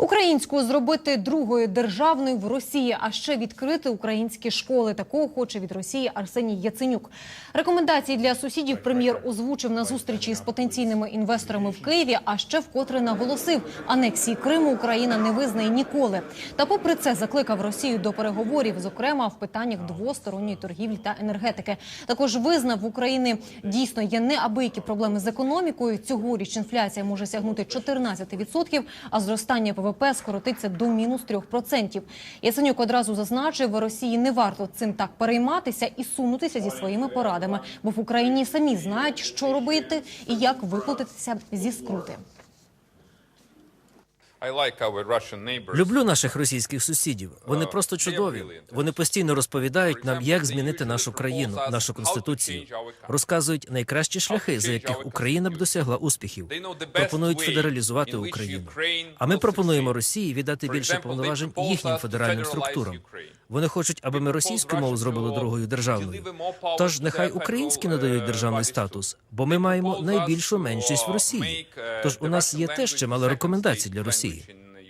Українську зробити другою державною в Росії, а ще відкрити українські школи. Такого хоче від Росії Арсеній Яценюк. Рекомендації для сусідів прем'єр озвучив на зустрічі з потенційними інвесторами в Києві. А ще вкотре наголосив, анексії Криму Україна не визнає ніколи. Та, попри це, закликав Росію до переговорів, зокрема в питаннях двосторонньої торгівлі та енергетики. Також визнав в Україні дійсно є неабиякі проблеми з економікою. Цьогоріч інфляція може сягнути 14%, а зростання ВВП скоротиться до мінус 3%. Ясенюк одразу зазначив, Росії не варто цим так перейматися і сунутися зі своїми порадами, бо в Україні самі знають, що робити і як виплатитися зі скрути. Люблю наших російських сусідів. Вони просто чудові. Вони постійно розповідають нам, як змінити нашу країну, нашу конституцію. Розказують найкращі шляхи, за яких Україна б досягла успіхів. Пропонують федералізувати Україну. А ми пропонуємо Росії віддати більше повноважень їхнім федеральним структурам. Вони хочуть, аби ми російську мову зробили другою державною. Тож нехай українські надають державний статус, бо ми маємо найбільшу меншість в Росії. Тож у нас є теж чимало рекомендацій для Росії.